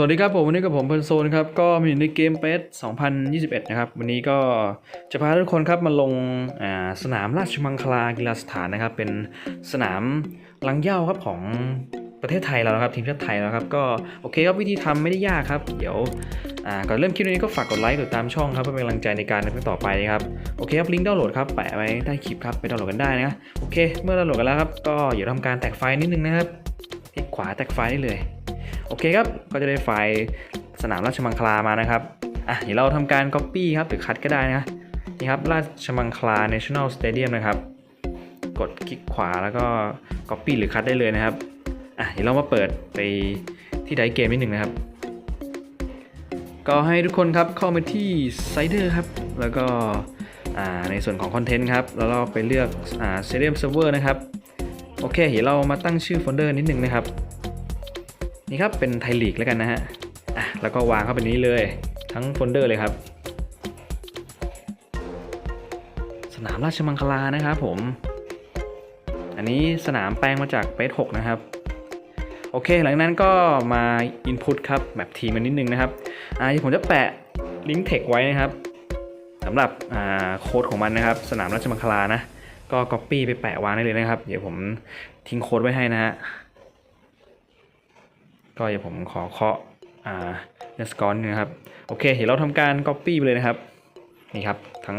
สวัสดีครับผมวันนี้กับผมเพลินโซนครับก็มาอยู่ในเกมเปส2021 นะครับ วันนี้ก็จะพาทุกคนครับมาลงาสนามราชมังคลากีฬาสถานนะครับ เป็นสนามลังเย้าครับของประเทศไทยเราครับทีมชาติไทยเราครับก็โอเคครับวิธีทำไม่ได้ยากครับ เดี๋ยวก่อนเริ่มคลิปนี้ก็ฝากกดไลค์กดตามช่องครับเพื่อเป็นกำลังใจในการทำต่อไปนะครับโอเคครับลิงก์ดาวน์โหลดครับแปะไว้ใต้คลิปครับไปดาวน์โหลดกันได้นะโอเค เมื่อดาวน์โหลดกันแล้วครับก็อย่าทำการแตกไฟนิดนึงนะครับคลิกขวาแตกไฟได้เลย โอเคครับ ก็จะได้ไฟล์สนามราชมังคลามานะครับ อะเดี๋ยวเราทำการ Copy ครับหรือคัดก็ได้นะ นี่ครับราชมังคลา National Stadium นะครับ กดคลิกขวาแล้วก็ Copy หรือคัดได้เลยนะครับ อะเดี๋ยวเรามาเปิดไปที่ไดเกมนิดหนึ่งนะครับ ก็ให้ทุกคนครับเข้ามาที่ Cider ครับ แล้วก็อ่าในส่วนของคอนเทนต์ครับ แล้วเราไปเลือกอ่า Stadium Server นะครับ โอเคเดี๋ยวเรามาตั้งชื่อโฟลเดอร์นิดหนึ่งนะครับ นี่ครับเป็นไทยลีกแล้วกันนะฮะอะแล้วก็วางเข้าไปนี้เลยทั้งโฟลเดอร์เลยครับ สนามราชมังคลานะครับผม อันนี้สนามแปลงมาจากเปส6นะครับ โอเค หลังนั้นก็มา Input ครับแบบทีมมันนิดนึงนะครับอ่าที่ผมจะแปะลิงก์เทคไว้นะครับสำหรับอ่าโค้ดของมันนะครับ สนามราชมังคลานะ ก็ Copy ไปแปะวางได้เลยนะครับ เดี๋ยวผมทิ้งโค้ดไว้ให้นะฮะ ก็เดี๋ยวผมขอเคาะอ่าเนสกอนนะครับ โอเค เดี๋ยวเราทำการ Copy ไปเลยนะครับ นี่ครับ ทั้ง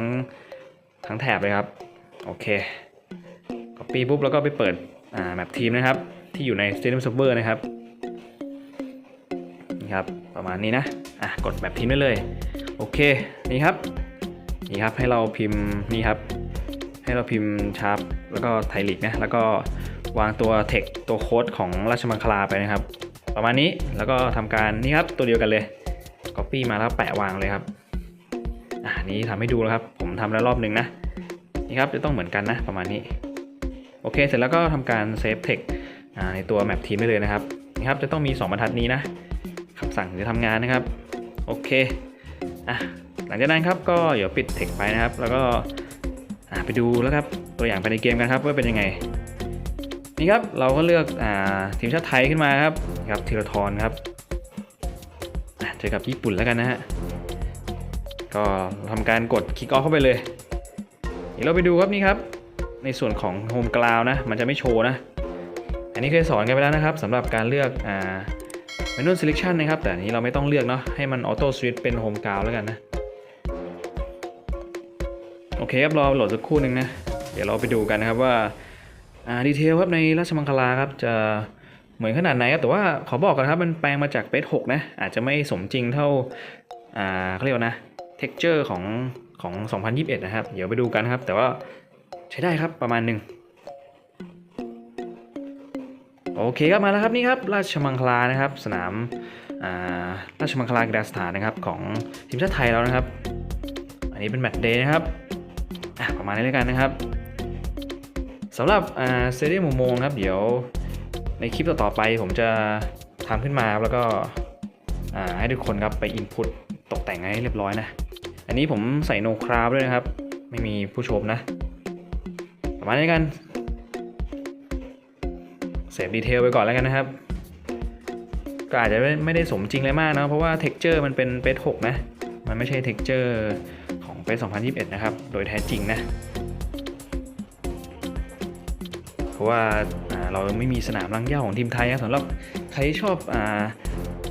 ทั้งแถบเลยครับ โอเค Copy ปุ๊บแล้วก็ไปเปิดอ่าแมปทีมนะครับ ที่อยู่ใน Stadium Server นะครับ นี่ครับ ประมาณนี้นะ อะ กดแบบทีมได้เลย โอเค นี่ครับ นี่ครับ ให้เราพิมพ์นี่ครับ ให้เราพิมพ์ชาร์ปแล้วก็ไทลิกนะ แล้วก็วางตัวเทคตัวโค้ดของราชมังคลาไปนะครับ ประมาณนี้แล้วก็ทำการนี่ครับตัวเดียวกันเลย Copy มาแล้วแปะวางเลยครับอ่านี้ทำให้ดูแล้วครับ ผมทำแล้วรอบหนึ่งนะนี่ครับจะต้องเหมือนกันนะประมาณนี้โอเค เสร็จแล้วก็ทำการเซฟเทคในตัวแมปทีมได้เลยนะครับนี่ครับจะต้องมี 2บรรทัดนี้นะคำสั่งจะทำงานนะครับโอเคอะหลังจากนั้นครับก็เดี๋ยวปิดเทคไปนะครับ แล้วก็อ่าไปดูแล้วครับตัวอย่างภายในเกมกันครับว่าเป็นยังไง นี่ครับเราก็เลือกอาทีมชาติไทยขึ้นมาครับครับธีรทรครับเจอกับญี่ปุ่นแล้วกันนะฮะก็ทำการกดคลิกออฟเข้าไปเลยเดี๋ยวเราไปดูครับนี่ครับ ในส่วนของโฮมกราวนะ มันจะไม่โชว์นะ อันนี้เคยสอนกันไปแล้วนะครับสำหรับการเลือกอ่า manual selection นะครับ แต่อันนี้เราไม่ต้องเลือกเนาะให้มันออโต้สวิตเป็นโฮมกราวแล้วกันนะโอเคครับรอโหลดสักครู่หนึ่งนะ เดี๋ยวเราไปดูกันนะครับว่า อ่าดีเทลครับในราชมังคลาครับจะเหมือนขนาดไหนครับแต่ว่าขอบอกกันครับมันแปลงมาจากเปส6นะอาจจะไม่สมจริงเท่าอ่าเขาเรียกว่านะ texture ของของ 2021 นะครับ เดี๋ยวไปดูกันครับ แต่ว่าใช้ได้ครับประมาณหนึ่งโอเคครับมาแล้วครับนี่ครับราชมังคลานะครับ สนามราชมังคลากีฬาสถานนะครับของทีมชาติไทยแล้วนะครับ อันนี้เป็นแมตช์เดย์นะครับประมาณนี้แล้วกันนะครับ สำหรับเซเรียมุมโมงครับ เดี๋ยวในคลิปต่อๆไปผมจะทำขึ้นมาครับแล้วก็ให้ทุกคนครับไปอินพุตตกแต่งให้เรียบร้อยนะ อันนี้ผมใส่โนคราวด้วยนะครับ ไม่มีผู้ชมนะ ประมาณนี้กันเซฟดีเทลไปก่อนแล้วกันนะครับ ก็อาจจะไม่ได้สมจริงเลยมากนะเพราะว่าเท็กเจอร์มันเป็นเปส6นะ มันไม่ใช่เท็กเจอร์ของเปส2021นะครับ โดยแท้จริงนะ ราะว่าเราไม่มีสนามรังเย้าของทีมไทยครับสำหรับใครที่ชอบอ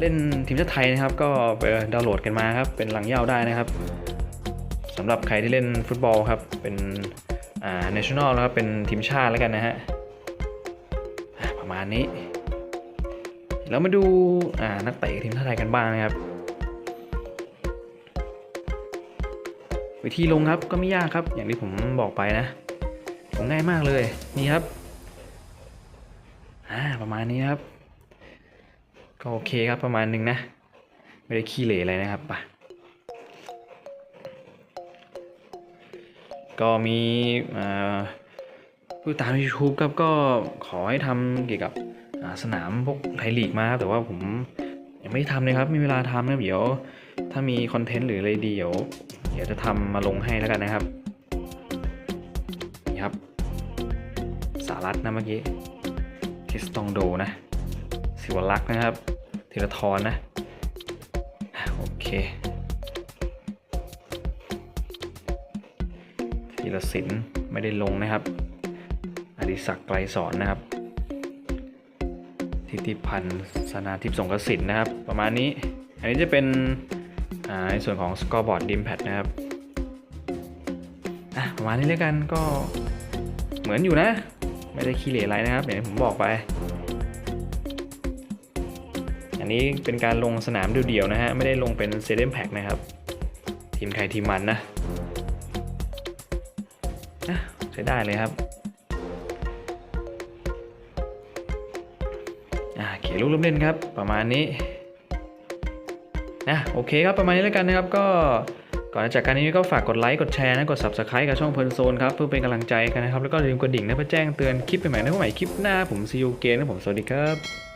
เล่นทีมชาติไทยนะครับ ก็ไปดาวน์โหลดกันมาครับเป็นรังเย้าได้นะครับสำหรับใครที่เล่นฟุตบอลครับเป็นอ่า national นะครับเป็นทีมชาติแล้วกันนะฮะประมาณนี้แล้วมาดูอ่านักเตะทีมชาติไทยกันบ้างนะครับ วิธีลงครับก็ไม่ยากครับ อย่างที่ผมบอกไปนะงง่ายมากเลยนี่ครับ ประมาณนี้ครับ ก็โอเคครับประมาณหนึ่งนะ ไม่ได้ขี้เหร่อะไรนะครับไปก็มีผู้ตาม YouTube ครับก็ขอให้ทำเกี่ยวกับสนามพวกไทยลีกมาครับแต่ว่าผมยังไม่ได้ทำเลยครับไม่มีเวลาทำนะเดี๋ยว ถ้ามีคอนเทนต์หรืออะไรดีเดี๋ยวเดี๋ยวจะทำมาลงให้แล้วกันนะครับนี่ครับ สารัตนะเมื่อกี้ คริสตองโดนะ สิวลักษ์นะครับธีรทรนะ โอเคธีรศิลป์ไม่ได้ลงนะครับ อดิศักดิ์ไกรสอนนะครับ ทิติพันธ์สนาทิพย์สงกสินนะครับ ประมาณนี้ อันนี้จะเป็นในส่วนของสกอร์บอร์ดดิมแพดนะครับอะประมาณนี้แล้วกันก็เหมือนอยู่นะ ไม่ได้ขี้เหร่อะไรนะครับอย่างที่ผมบอกไป อันนี้เป็นการลงสนามเดี่ยวๆนะฮะ ไม่ได้ลงเป็นเซเดมแพ็กนะครับ ทีมใครทีมมันนะอะใช้ได้เลยครับเขียนลูกเริ่มเล่นครับ ประมาณนี้นะโอเคครับประมาณนี้แล้วกันนะครับก็ ก่อนจากการนี้ก็ฝากกดไลค์ กดแชร์นะ กด subscribe กับช่องเพลินโซนครับ เพื่อเป็นกำลังใจกันนะครับ แล้วก็อย่าลืมกดดิ่งนะเพื่อแจ้งเตือนคลิปใหม่ๆนะใหม่คลิปหน้าผมซีอูเกนนะผม สวัสดีครับ